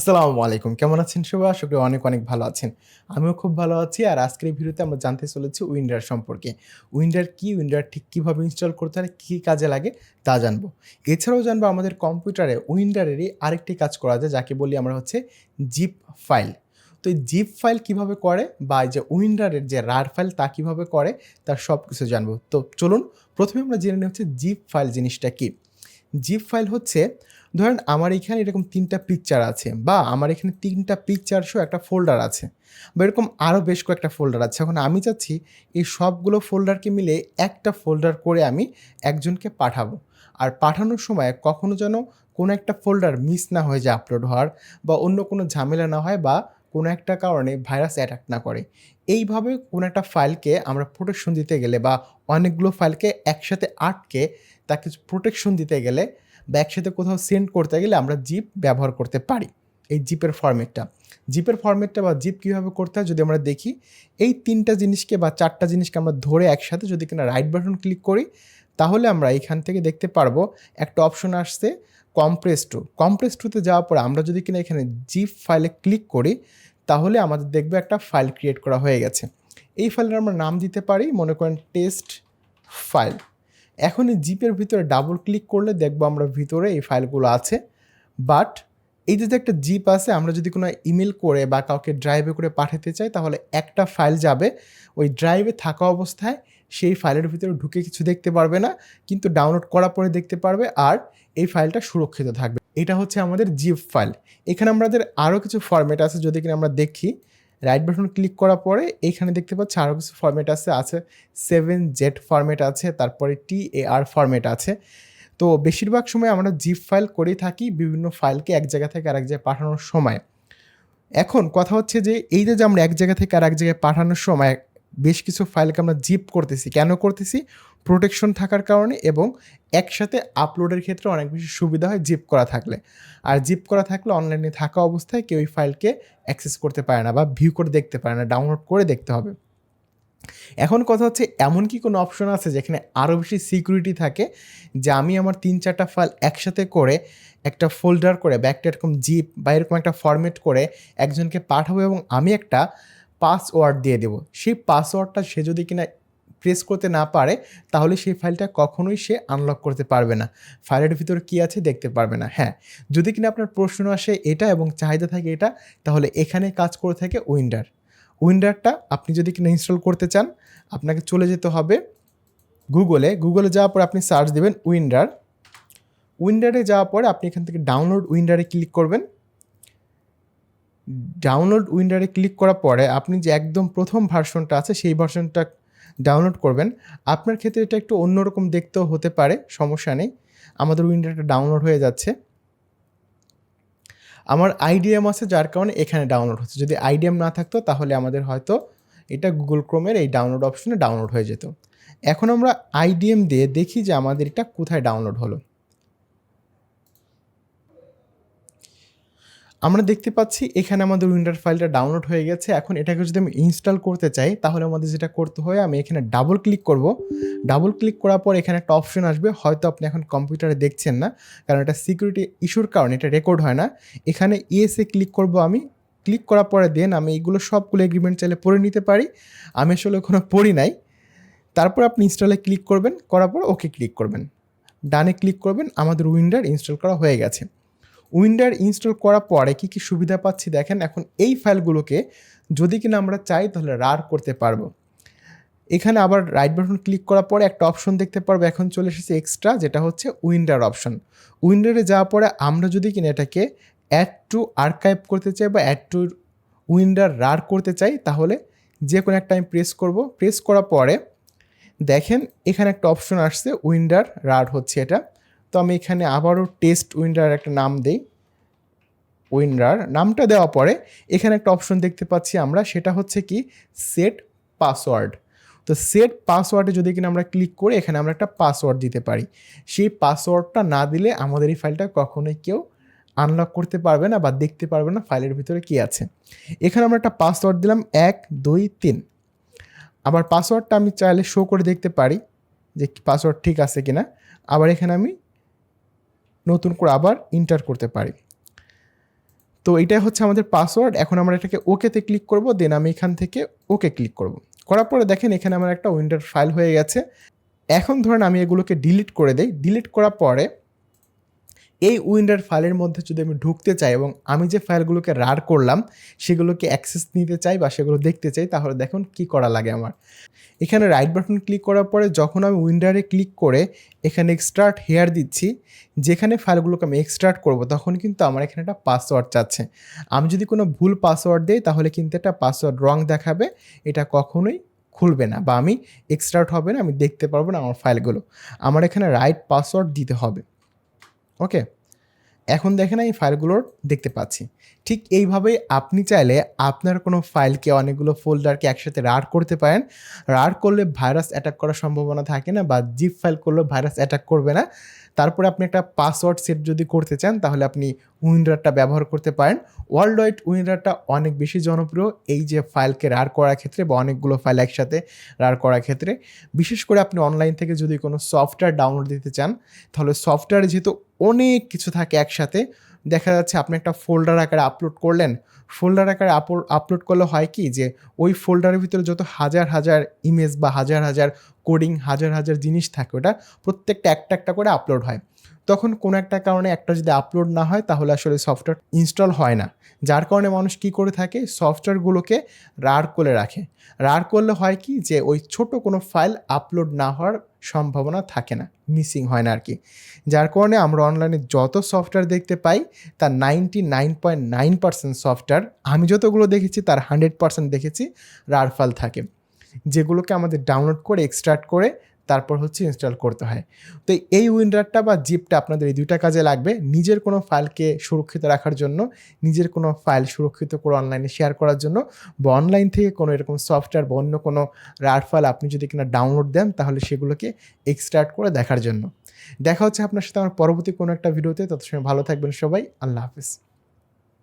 আসসালামু আলাইকুম। কেমন আছেন সবাই? আশা করি অনেক অনেক ভালো আছেন। আমিও খুব ভালো আছি। আর আজকের ভিডিওতে আমরা জানতে চলেছি উইন্ডার সম্পর্কে। উইন্ডার কি? উইন্ডার ঠিক কীভাবে ইনস্টল করতে হয়? কী কাজে লাগে? তা জানব। এছাড়াও জানব আমাদের কম্পিউটারে, উইন্ডারেরই আরেকটি কাজ করা যায়, যাকে বলি আমরা হচ্ছে জিপ ফাইল। তো এই জিপ ফাইল কীভাবে করে? বা যে উইন্ডারের যে রার ফাইল, তা কীভাবে করে? তার সব কিছু জানব। তো চলুন, প্রথমে আমরা জেনে নিই হচ্ছে জিপ ফাইল জিনিসটা কি। জিপ ফাইল হচ্ছে, ধরেন আমার এখানে এরকম তিনটা পিকচার আছে বা আমার এখানে তিনটা পিকচার সহ একটা ফোল্ডার আছে বা এরকম আরও বেশ কয়েকটা ফোল্ডার আছে। এখন আমি চাচ্ছি এই সবগুলো ফোল্ডারকে মিলে একটা ফোল্ডার করে আমি একজনকে পাঠাবো। আর পাঠানোর সময় কখনো যেন কোনো একটা ফোল্ডার মিস না হয়ে যায় আপলোড হওয়ার বা অন্য কোনো ঝামেলা না হয় বা কোনো একটা কারণে ভাইরাস অ্যাটাক না করে। এইভাবে কোনো একটা ফাইলকে আমরা প্রোটেকশন দিতে গেলে বা অনেকগুলো ফাইলকে একসাথে আটকে তাকে প্রোটেকশন দিতে গেলে বা একসাথে কোথাও সেন্ড করতে গেলে আমরা জিপ ব্যবহার করতে পারি এই জিপের ফর্মেটটা জিপের ফর্মেটটা বা জিপ কীভাবে করতে হয় যদি আমরা দেখি, এই তিনটা জিনিসকে বা চারটা জিনিসকে আমরা ধরে একসাথে যদি কিনা রাইট বাটন ক্লিক করি, তাহলে আমরা এখান থেকে দেখতে পারব একটা অপশন আসছে কম্প্রেস টু কম্প্রেস টুতে যাওয়ার পরে আমরা যদি কিনা এখানে জিপ ফাইলে ক্লিক করি, তাহলে আমাদের দেখবে একটা ফাইল ক্রিয়েট করা হয়ে গেছে। এই ফাইলের আমরা নাম দিতে পারি, মনে করেন টেস্ট ফাইল এখন এই জিপের ভিতরে ডাবল ক্লিক করলে দেখব আমরা ভিতরে এই ফাইলগুলো আছে। বাট এই যে একটা জিপ আছে, আমরা যদি কোনো ইমেল করে বা কাউকে ড্রাইভে করে পাঠাতে চাই, তাহলে একটা ফাইল যাবে। ওই ড্রাইভে থাকা অবস্থায় সেই ফাইলের ভিতরে ঢুকে কিছু দেখতে পারবে না, কিন্তু ডাউনলোড করার পরে দেখতে পারবে আর এই ফাইলটা সুরক্ষিত থাকবে। এটা হচ্ছে আমাদের জিপ ফাইল এখানে আমাদের আরও কিছু ফরম্যাট আছে, যদি কিনা আমরা দেখি। রাইট বাটন ক্লিক করার পরে এইখানে দেখতে পাচ্ছি আরও কিছু ফরম্যাট আছে আছে সেভেন জেড ফরম্যাট আছে, তারপরে টি এ আর ফরম্যাট আছে। তো বেশিরভাগ সময় আমরা জিপ ফাইল করেই থাকি বিভিন্ন ফাইলকে এক জায়গা থেকে আরেক জায়গায় পাঠানোর সময়। এখন কথা হচ্ছে যে এই যে আমরা এক জায়গা থেকে আর এক জায়গায় পাঠানোর সময় বেশ কিছু ফাইলকে আমরা জিপ করতেছি। কেন করতেছি? প্রোটেকশন থাকার কারণে এবং একসাথে আপলোডের ক্ষেত্রে অনেক বেশি সুবিধা হয় জিপ করা থাকলে। আর জিপ করা থাকলে অনলাইনে থাকা অবস্থায় কেউ ওই ফাইলকে অ্যাক্সেস করতে পারে না বা ভিউ করে দেখতে পারে না ডাউনলোড করে দেখতে হবে। এখন কথা হচ্ছে, এমন কি কোনো অপশন আছে যেখানে আরও বেশি সিকিউরিটি থাকে, যে আমি আমার তিন চারটা ফাইল একসাথে করে একটা ফোল্ডার করে বা একটা এরকম জিপ বা এরকম একটা ফরম্যাট করে একজনকে পাঠাবো এবং আমি একটা পাসওয়ার্ড দিয়ে দেবো। সেই পাসওয়ার্ডটা সে যদি কিনা প্রেস করতে না পারে, তাহলে সেই ফাইলটা কখনোই সে আনলক করতে পারবে না। ফাইলের ভিতরে কী আছে দেখতে পারবে না। হ্যাঁ যদি কিনা আপনার প্রশ্ন আসে এটা এবং চাহিদা থাকে এটা, তাহলে এখানে কাজ করে থাকে উইন্ডার। উইন্ডারটা আপনি যদি কিনা ইনস্টল করতে চান, আপনাকে চলে যেতে হবে গুগলে। গুগলে যাওয়ার পর আপনি সার্চ দেবেন উইন্ডার। উইন্ডারে যাওয়ার পরে আপনি এখান থেকে ডাউনলোড উইন্ডারে ক্লিক করবেন। ডাউনলোড উইন্ডারে ক্লিক করার পরে আপনি যে একদম প্রথম ভার্সনটা আছে, সেই ভার্সনটা ডাউনলোড করবেন। আপনার ক্ষেত্রে এটা একটু অন্যরকম দেখতেও হতে পারে, সমস্যা নেই। আমাদের উইন্ডারটা ডাউনলোড হয়ে যাচ্ছে। আমার আইডিএম আছে, যার কারণে এখানে ডাউনলোড হচ্ছে। যদি আইডিএম না থাকতো, তাহলে আমাদের হয়তো এটা গুগল ক্রোমের এই ডাউনলোড অপশনে ডাউনলোড হয়ে যেত। এখন আমরা আইডিএম দিয়ে দেখি যে আমাদের এটা কোথায় ডাউনলোড হলো। আমরা দেখতে পাচ্ছি এখানে আমাদের উইন্ডার ফাইলটা ডাউনলোড হয়ে গেছে। এখন এটাকে যদি আমি ইনস্টল করতে চাই, তাহলে আমাদের যেটা করতে হয়, আমি এখানে ডাবল ক্লিক করব। ডাবল ক্লিক করার পর এখানে একটা অপশন আসবে, হয়তো আপনি এখন কম্পিউটারে দেখছেন না, কারণ এটা সিকিউরিটি ইস্যুর কারণে এটা রেকর্ড হয় না। এখানে ইএসএ ক্লিক করব আমি। ক্লিক করার পরে দেন আমি এইগুলো সবগুলো এগ্রিমেন্ট চাইলে পড়ে নিতে পারি। আমি আসলে কোনো পড়ি নাই। তারপর আপনি ইনস্টলে ক্লিক করবেন, করার পর ওকে ক্লিক করবেন। ডানে ক্লিক করবেন, আমাদের উইন্ডার ইনস্টল করা হয়ে গেছে। উইন্ডার ইনস্টল করার পরে কী কী সুবিধা পাচ্ছি দেখেন, এখন এই ফাইলগুলোকে যদি কিনা আমরা চাই তাহলে রার করতে পারব। এখানে আবার রাইট বাটন ক্লিক করার পরে একটা অপশন দেখতে পারব, এখন চলে এসেছে এক্সট্রা যেটা হচ্ছে উইন্ডার অপশন উইন্ডারে যাওয়ার পরে আমরা যদি কিনা এটাকে অ্যাড টু আর্কাইভ করতে চাই বা অ্যাড টু উইন্ডার রার করতে চাই, তাহলে যে কোনো একটা আমি প্রেস করব। প্রেস করার পরে দেখেন এখানে একটা অপশন আসছে, উইন্ডার রার হচ্ছে এটা। তো আমি এখানে আবারও টেস্ট উইন্ডার একটা নাম দিই। উইন্ডার নামটা দেওয়ার পরে এখানে একটা অপশন দেখতে পাচ্ছি আমরা, সেটা হচ্ছে কি সেট পাসওয়ার্ড তো সেট পাসওয়ার্ডে যদি কিনা আমরা ক্লিক করে এখানে আমরা একটা পাসওয়ার্ড দিতে পারি। সেই পাসওয়ার্ডটা না দিলে আমাদের এই ফাইলটা কখনোই কেউ আনলক করতে পারবে না বা দেখতে পারবে না ফাইলের ভিতরে কী আছে। এখানে আমরা একটা পাসওয়ার্ড দিলাম এক, দুই, তিন। আবার পাসওয়ার্ডটা আমি চাইলে শো করে দেখতে পারি যে পাসওয়ার্ড ঠিক আছে কিনা। আবার এখানে আমি নতুন করে আবার ইন্টার করতে পারি। তো এটাই হচ্ছে আমাদের পাসওয়ার্ড এখন আমরা এটাকে ওকেতে ক্লিক করব দেন আমি এখান থেকে ওকে ক্লিক করব। করার পরে দেখেন এখানে আমার একটা উইন্ডোর ফাইল হয়ে গেছে। এখন ধরেন আমি এগুলোকে ডিলিট করে দেই। ডিলিট করার পরে এই উইন্ডার ফাইলের মধ্যে যদি আমি ঢুকতে চাই এবং আমি যে ফাইলগুলোকে রার করলাম, সেগুলোকে অ্যাক্সেস নিতে চাই বা সেগুলো দেখতে চাই, তাহলে দেখুন কি করা লাগে আমার। এখানে রাইট বাটন ক্লিক করার পরে যখন আমি উইন্ডারে ক্লিক করে এখানে এক্সট্রাক্ট হেয়ার দিচ্ছি, যেখানে ফাইলগুলোকে আমি এক্সট্রাক্ট করব, তখন কিন্তু আমার এখানে একটা পাসওয়ার্ড চাচ্ছে। আমি যদি কোনো ভুল পাসওয়ার্ড দিই, তাহলে কিন্তু একটা পাসওয়ার্ড রং দেখাবে, এটা কখনোই খুলবে না বা আমি এক্সট্রাক্ট হবে না, আমি দেখতে পারব না আমার ফাইলগুলো। আমার এখানে রাইট পাসওয়ার্ড দিতে হবে। ওকে? এখন দেখেন এই ফাইলগুলোর দেখতে পাচ্ছি। ঠিক এইভাবেই আপনি চাইলে আপনার কোনো ফাইলকে অনেকগুলো ফোল্ডারকে একসাথে রার করতে পারেন। রার করলে ভাইরাস অ্যাটাক করার সম্ভাবনা থাকে না বা জিপ ফাইল করলেও ভাইরাস অ্যাটাক করবে না। তারপরে আপনি একটা পাসওয়ার্ড সেট যদি করতে চান, তাহলে আপনি উইন্ডারটা ব্যবহার করতে পারেন। ওয়ার্ল্ড ওয়াইড উইন্ডারটা অনেক বেশি জনপ্রিয় এই যে ফাইলকে রার করার ক্ষেত্রে বা অনেকগুলো ফাইল একসাথে রার করার ক্ষেত্রে। বিশেষ করে আপনি অনলাইন থেকে যদি কোনো সফটওয়্যার ডাউনলোড দিতে চান, তাহলে সফটওয়্যারে যেহেতু অনেক কিছু থাকে একসাথে। দেখা যাচ্ছে আপনি একটা ফোল্ডার আকারে আপলোড করলেন। ফোল্ডার আকারে আপলোড করলে হয় কি যে, ওই ফোল্ডারের ভিতরে যত হাজার হাজার ইমেজ বা হাজার হাজার কোডিং হাজার হাজার জিনিস থাকে, ওটা প্রত্যেকটা একটা একটা করে আপলোড হয়। তখন কোনো একটা কারণে একটা যদি আপলোড না হয়, তাহলে আসলে সফটওয়্যার ইনস্টল হয় না। যার কারণে মানুষ কি করে থাকে সফটওয়্যারগুলোকে রার করে রাখে। রার করলে হয় কি যে, ওই ছোট কোনো ফাইল আপলোড না হওয়ার সম্ভাবনা থাকে না মিসিং হয় না আর কি যার কারণে আমরা অনলাইনে যত সফটওয়্যার দেখতে পাই, তার ninety nine point nine percent software আমি যতগুলো দেখেছি, তার হান্ড্রেড পার্সেন্ট দেখেছি রারফাল থাকে। যেগুলোকে আমাদের ডাউনলোড করে এক্সট্রাক্ট করে তারপর হচ্ছে ইনস্টল করতে হয়। তো এই উইন্ডারটা বা জিপটা আপনাদের এই দুইটা কাজে লাগবে। নিজের কোনো ফাইলকে সুরক্ষিত রাখার জন্য, নিজের কোনো ফাইল সুরক্ষিত করে অনলাইনে শেয়ার করার জন্য, বা অনলাইন থেকে কোনো এরকম সফটওয়্যার বা অন্য কোনো রার ফাইল আপনি যদি কিনা ডাউনলোড দেন, তাহলে সেগুলোকে এক্সট্রাক্ট করে দেখার জন্য। দেখা হচ্ছে আপনার সাথে আমার পরবর্তী কোনো একটা ভিডিওতে তত সময় ভালো থাকবেন সবাই। আল্লাহ হাফিজ।